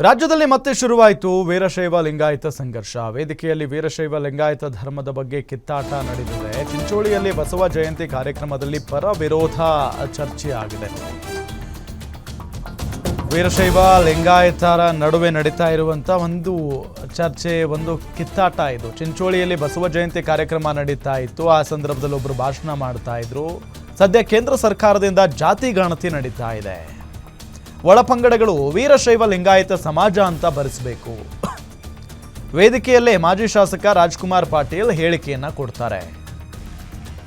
ರಾಜ್ಯದಲ್ಲಿ ಮತ್ತೆ ಶುರುವಾಯಿತು ವೀರಶೈವ ಲಿಂಗಾಯತ ಸಂಘರ್ಷ. ವೇದಿಕೆಯಲ್ಲಿ ವೀರಶೈವ ಲಿಂಗಾಯತ ಧರ್ಮದ ಬಗ್ಗೆ ಕಿತ್ತಾಟ ನಡೆದಿದೆ. ಚಿಂಚೋಳಿಯಲ್ಲಿ ಬಸವ ಜಯಂತಿ ಕಾರ್ಯಕ್ರಮದಲ್ಲಿ ಪರ ವಿರೋಧ ಚರ್ಚೆ ಆಗಿದೆ. ವೀರಶೈವ ಲಿಂಗಾಯತರ ನಡುವೆ ನಡೀತಾ ಇರುವಂತ ಒಂದು ಚರ್ಚೆ, ಒಂದು ಕಿತ್ತಾಟ ಇದು. ಚಿಂಚೋಳಿಯಲ್ಲಿ ಬಸವ ಜಯಂತಿ ಕಾರ್ಯಕ್ರಮ ನಡೀತಾ ಇತ್ತು. ಆ ಸಂದರ್ಭದಲ್ಲಿ ಒಬ್ಬರು ಭಾಷಣ ಮಾಡ್ತಾ ಇದ್ರು. ಸದ್ಯ ಕೇಂದ್ರ ಸರ್ಕಾರದಿಂದ ಜಾತಿ ಗಣತಿ ನಡೀತಾ ಇದೆ. ಒಳಪಂಗಡಗಳು ವೀರಶೈವ ಲಿಂಗಾಯತ ಸಮಾಜ ಅಂತ ಬರೆಸಬೇಕು. ವೇದಿಕೆಯಲ್ಲೇ ಮಾಜಿ ಶಾಸಕ ರಾಜ್ಕುಮಾರ್ ಪಾಟೀಲ್ ಹೇಳಿಕೆಯನ್ನ ಕೊಡ್ತಾರೆ.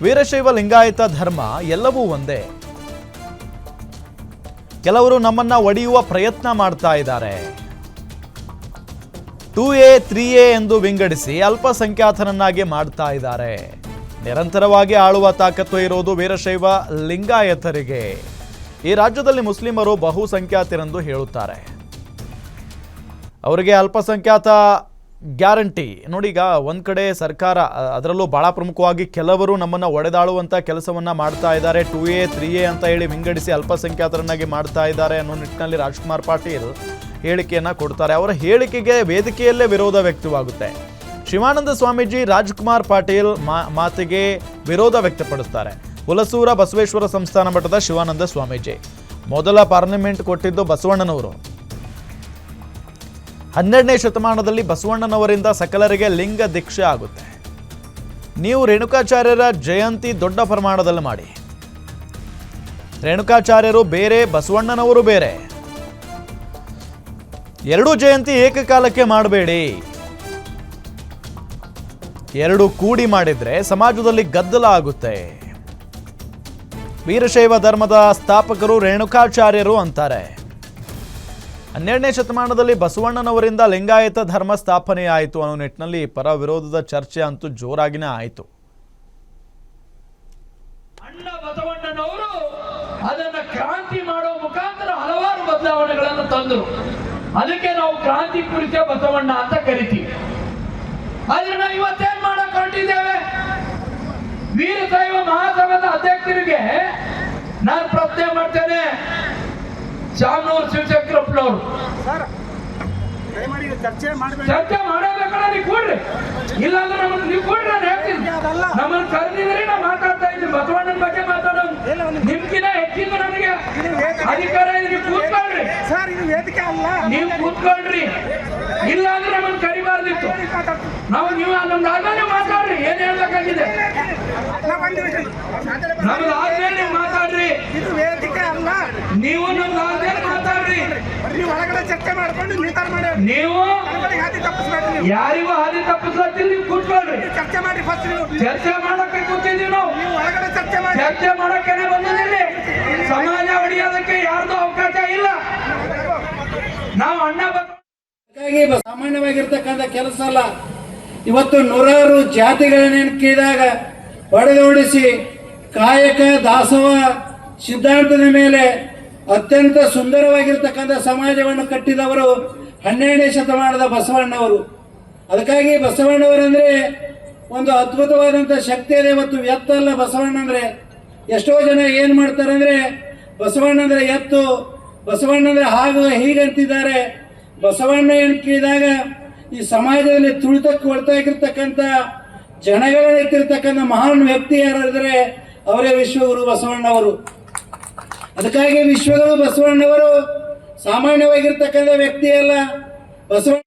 ವೀರಶೈವ ಲಿಂಗಾಯತ ಧರ್ಮ ಎಲ್ಲವೂ ಒಂದೇ. ಕೆಲವರು ನಮ್ಮನ್ನ ಒಡೆಯುವ ಪ್ರಯತ್ನ ಮಾಡ್ತಾ ಇದ್ದಾರೆ. ಟೂ ಎ, ತ್ರೀ ಎ ಎಂದು ವಿಂಗಡಿಸಿ ಅಲ್ಪಸಂಖ್ಯಾತರನ್ನಾಗಿ ಮಾಡ್ತಾ ಇದ್ದಾರೆ. ನಿರಂತರವಾಗಿ ಆಳುವ ತಾಕತ್ತು ಇರೋದು ವೀರಶೈವ ಲಿಂಗಾಯತರಿಗೆ. ಈ ರಾಜ್ಯದಲ್ಲಿ ಮುಸ್ಲಿಮರು ಬಹುಸಂಖ್ಯಾತರೆಂದು ಹೇಳುತ್ತಾರೆ. ಅವರಿಗೆ ಅಲ್ಪಸಂಖ್ಯಾತ ಗ್ಯಾರಂಟಿ. ನೋಡಿ ಈಗ ಒಂದು ಕಡೆ ಸರ್ಕಾರ, ಅದರಲ್ಲೂ ಭಾಳ ಪ್ರಮುಖವಾಗಿ ಕೆಲವರು ನಮ್ಮನ್ನು ಒಡೆದಾಳುವಂಥ ಕೆಲಸವನ್ನು ಮಾಡ್ತಾ ಇದ್ದಾರೆ. ಟೂ ಎ, ತ್ರೀ ಎ ಅಂತ ಹೇಳಿ ವಿಂಗಡಿಸಿ ಅಲ್ಪಸಂಖ್ಯಾತರನ್ನಾಗಿ ಮಾಡ್ತಾ ಇದ್ದಾರೆ ಅನ್ನೋ ನಿಟ್ಟಿನಲ್ಲಿ ರಾಜ್ಕುಮಾರ್ ಪಾಟೀಲ್ ಹೇಳಿಕೆಯನ್ನು ಕೊಡ್ತಾರೆ. ಅವರ ಹೇಳಿಕೆಗೆ ವೇದಿಕೆಯಲ್ಲೇ ವಿರೋಧ ವ್ಯಕ್ತವಾಗುತ್ತೆ. ಶಿವಾನಂದ ಸ್ವಾಮೀಜಿ ರಾಜ್ಕುಮಾರ್ ಪಾಟೀಲ್ ಮಾತಿಗೆ ವಿರೋಧ ವ್ಯಕ್ತಪಡಿಸ್ತಾರೆ. ಹುಲಸೂರ ಬಸವೇಶ್ವರ ಸಂಸ್ಥಾನ ಮಠದ ಶಿವಾನಂದ ಸ್ವಾಮೀಜಿ. ಮೊದಲ ಪಾರ್ಲಿಮೆಂಟ್ ಕೊಟ್ಟಿದ್ದು ಬಸವಣ್ಣನವರು. ಹನ್ನೆರಡನೇ ಶತಮಾನದಲ್ಲಿ ಬಸವಣ್ಣನವರಿಂದ ಸಕಲರಿಗೆ ಲಿಂಗ ದೀಕ್ಷೆ ಆಗುತ್ತೆ. ನೀವು ರೇಣುಕಾಚಾರ್ಯರ ಜಯಂತಿ ದೊಡ್ಡ ಪ್ರಮಾಣದಲ್ಲಿ ಮಾಡಿ. ರೇಣುಕಾಚಾರ್ಯರು ಬೇರೆ, ಬಸವಣ್ಣನವರು ಬೇರೆ. ಎರಡು ಜಯಂತಿ ಏಕಕಾಲಕ್ಕೆ ಮಾಡಬೇಡಿ. ಎರಡು ಕೂಡಿ ಮಾಡಿದ್ರೆ ಸಮಾಜದಲ್ಲಿ ಗದ್ದಲ ಆಗುತ್ತೆ. ವೀರಶೈವ ಧರ್ಮದ ಸ್ಥಾಪಕರು ರೇಣುಕಾಚಾರ್ಯರು ಅಂತಾರೆ. ಹನ್ನೆರಡನೇ ಶತಮಾನದಲ್ಲಿ ಬಸವಣ್ಣನವರಿಂದ ಲಿಂಗಾಯತ ಧರ್ಮ ಸ್ಥಾಪನೆ ಆಯಿತು ಅನ್ನೋ ನಿಟ್ಟಿನಲ್ಲಿ ಪರ ವಿರೋಧದ ಚರ್ಚೆ ಅಂತೂ ಜೋರಾಗಿನೇ ಆಯಿತು. ಅದನ್ನ ಕ್ರಾಂತಿ ಮಾಡುವ ಮುಖಾಂತರ ಹಲವಾರು ಬದಲಾವಣೆಗಳನ್ನು ತಂದರು. ಅದಕ್ಕೆ ನಾವು ಕ್ರಾಂತಿ ಪುರುಷ ಬಸವಣ್ಣ ಅಂತ ಕರಿತೀವಿ. ಆದ್ರೆ ನಾವು ಇವತ್ತೇನ್ ಮಾಡಕ್ ಹೊರಟಿದ್ದೇವೆ? ವೀರಶೈವ ಮಹಾಸಭಾದ ಅಧ್ಯಕ್ಷರಿಗೆ ನಾನು ಪ್ರಶ್ನೆ ಮಾಡ್ತೇನೆ. ಶಾಮನೂರ್ ಶಿವಶಂಕರಪ್ಪನವರು ಚರ್ಚೆ ಮಾಡಬೇಕಲ್ಲ ನೀವು ಕೊಡ್ರಿ. ಇಲ್ಲಾಂದ್ರೆ ನಮ್ಮನ್ನು ನೀವು ಕೊಡ್ರಿ ನಾನು ಹೇಳ್ತೀನಿ. ನಮ್ಮನ್ನ ಕರೆದಿದ್ರಿ ನಾ ಮಾತಾಡ್ತಾ ಇದ್ದೀನಿ. ಬಸವಣ್ಣನ ಬಗ್ಗೆ ಮಾತಾಡೋದು ನಿಮ್ಗಿನ ಹೆಚ್ಚಿನ ನನಗೆ. ಅಧಿಕಾರ ಇದೆ ನೀವು ಕೂತ್ಕೊಳ್ರಿ. ಸರ್ ಇದು ವೇದಿಕೆ ಅಲ್ಲ. ನೀವು ಕೂತ್ಕೊಳ್ರಿ. ಇಲ್ಲಾಂದ್ರೆ ನಮ್ಮನ್ನು ಕರಿಬಾರ್ದಿತ್ತು. ನಾವು ನೀವು ನಮ್ದು ಆದ್ಮೇಲೆ ಒಂದು ನಮ್ದು ಆದ್ಮೇಲೆ ನೀವು ಮಾತಾಡ್ರಿ. ಇದು ವೇದಿಕೆ ಅಲ್ಲ. ನೀವು ನಮ್ದು ಆದ್ಮೇಲೆ ಮಾತಾಡ್ರಿ. ನೀವು ಹೊರಗಡೆ ಚರ್ಚೆ ಮಾಡ್ಕೊಂಡು ನಿರ್ಧಾರ ಮಾಡಿ ನೀವು ಹಾದಿ ನೀವು. ಯಾರಿಗೂ ಹಾದಿ ತಪ್ಪಿಸ್ಲತ್ತಿಲ್ಲ ನೀವು ಕೂತ್ಕೊಳ್ರಿ. ಚರ್ಚೆ ಮಾಡಿ ಫಸ್ಟ್ ನೀವು. ಚರ್ಚೆ ಮಾಡಕ್ಕೆ ಕೂತಿದ್ದೀವಿ ನಾವು. ನೀವು ಒಳಗಡೆ ಚರ್ಚೆ ಮಾಡಿ ಚರ್ಚೆ ಮಾಡಕ್ಕೇನೆ ಬಂದಿದ್ದೀರಿ. ಸಮಾಜ ಹೊಡೆಯೋದಕ್ಕೆ ಯಾರ್ದು ಅವಕಾಶ ಇಲ್ಲ. ನಾವು ಅಣ್ಣ ಹಾಗಾಗಿ ಸಾಮಾನ್ಯವಾಗಿರ್ತಕ್ಕಂಥ ಕೆಲಸ ಅಲ್ಲ. ಇವತ್ತು ನೂರಾರು ಜಾತಿಗಳನ್ನೇನು ಕೇಳಿದಾಗ ಹೊಡೆದೋಡಿಸಿ ಕಾಯಕ ದಾಸವ ಸಿದ್ಧಾಂತದ ಮೇಲೆ ಅತ್ಯಂತ ಸುಂದರವಾಗಿರ್ತಕ್ಕಂಥ ಸಮಾಜವನ್ನು ಕಟ್ಟಿದವರು ಹನ್ನೆರಡನೇ ಶತಮಾನದ ಬಸವಣ್ಣವರು. ಅದಕ್ಕಾಗಿ ಬಸವಣ್ಣವರಂದ್ರೆ ಒಂದು ಅದ್ಭುತವಾದಂಥ ಶಕ್ತಿ ಇದೆ ಇವತ್ತು ಎತ್ತ ಅಲ್ಲ ಬಸವಣ್ಣ ಅಂದ್ರೆ. ಎಷ್ಟೋ ಜನ ಏನು ಮಾಡ್ತಾರೆ ಅಂದ್ರೆ ಬಸವಣ್ಣ ಅಂದ್ರೆ ಎತ್ತು, ಬಸವಣ್ಣ ಅಂದ್ರೆ ಹಾಗು ಹೀಗಂತಿದ್ದಾರೆ. ಬಸವಣ್ಣ ಕೇಳಿದಾಗ ಈ ಸಮಾಜದಲ್ಲಿ ತುಳಿತಕ್ಕೆ ಒಳ್ತಾಗಿರ್ತಕ್ಕಂಥ ಜನಗಳ ಎತ್ತಿರ್ತಕ್ಕಂಥ ಮಹಾನ್ ವ್ಯಕ್ತಿ ಯಾರಿದ್ರೆ ಅವರೇ ವಿಶ್ವಗುರು ಬಸವಣ್ಣವರು. ಅದಕ್ಕಾಗಿ ವಿಶ್ವಗುರು ಬಸವಣ್ಣವರು ಸಾಮಾನ್ಯವಾಗಿರ್ತಕ್ಕಂಥ ವ್ಯಕ್ತಿ ಅಲ್ಲ ಬಸವಣ್ಣ